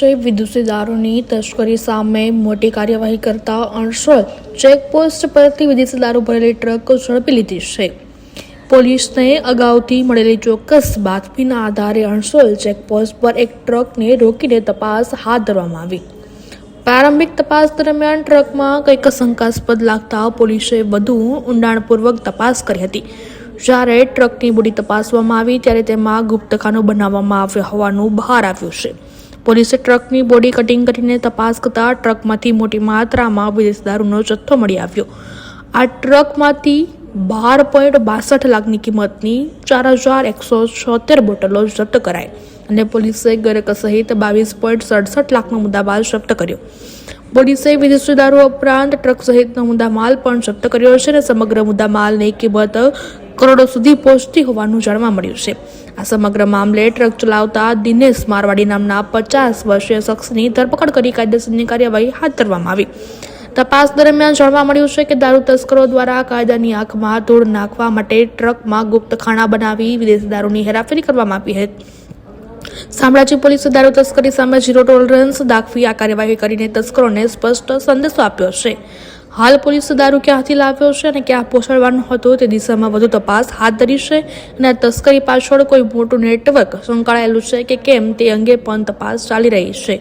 પોલીસે વિદેશી દારૂની તસ્કરી સામે મોટી કાર્યવાહી કરતા અણસોલ ચેકપોસ્ટ પરથી વિદેશી દારૂ ભરેલી ટ્રક ઝડપી લીધી છે. પોલીસને અગાઉથી મળેલી ચોક્કસ બાતમીના આધારે અણસોલ ચેકપોસ્ટ પર એક ટ્રકને રોકીને તપાસ હાથ ધરવામાં આવી. પ્રારંભિક તપાસ દરમિયાન ટ્રકમાં કંઈક શંકાસ્પદ લાગતા પોલીસે વધુ ઊંડાણપૂર્વક તપાસ કરી હતી. જ્યારે ટ્રકની બોડી તપાસવામાં આવી, ત્યારે તેમાં ગુપ્તખાનું બનાવવામાં આવ્યો હોવાનું બહાર આવ્યું છે. પોલીસે ટ્રકની બોડી કટિંગ કરીને તપાસ કરતા ટ્રકમાંથી મોટી માત્રામાં વિદેશ દારૂનો જથ્થો મળી આવ્યો. આ ટ્રકમાંથી બાર પોઈન્ટ બાસઠ લાખની કિંમતની ચાર હજાર એકસો છોતેર બોટલો જપ્ત કરાઈ. અને પોલીસે ગરક સહિત બાવીસ પોઈન્ટ સડસઠ લાખનો મુદ્દામાલ જપ્ત કર્યો. પોલીસે વિદેશી દારૂ ઉપરાંત ટ્રક સહિતનો મુદ્દામાલ પણ જપ્ત કર્યો છે અને સમગ્ર મુદ્દામાલની કિંમત કરોડો સુધી પહોંચતી હોવાનું જાણવા મળ્યું છે. આ સમગ્ર મામલે ટ્રક ચલાવતા દિનેશ મારવાડી નામના પચાસ વર્ષીય શખ્સની ધરપકડ કરી કાયદેસરની કાર્યવાહી હાથ ધરવામાં આવી. તપાસ દરમિયાન જાણવા મળ્યું છે કે દારૂ તસ્કરો દ્વારા કાયદાની આંખમાં ધૂળ નાખવા માટે ટ્રકમાં ગુપ્ત ખાણા બનાવી વિદેશી દારૂની હેરાફેરી કરવામાં આવી હતી. શામળાજી પોલીસે દારૂ તસ્કરી સામે ઝીરો ટોલરન્સ દાખવી આ કાર્યવાહી કરીને તસ્કરોને સ્પષ્ટ સંદેશો આપ્યો છે. હાલ પોલીસે દારૂ ક્યાંથી લાવ્યો છે અને ક્યાં પહોંચાડવાનો હતો તે દિશામાં વધુ તપાસ હાથ ધરી છે અને તસ્કરી પાછળ કોઈ મોટું નેટવર્ક સંકળાયેલું છે કે કેમ તે અંગે પણ તપાસ ચાલી રહી છે.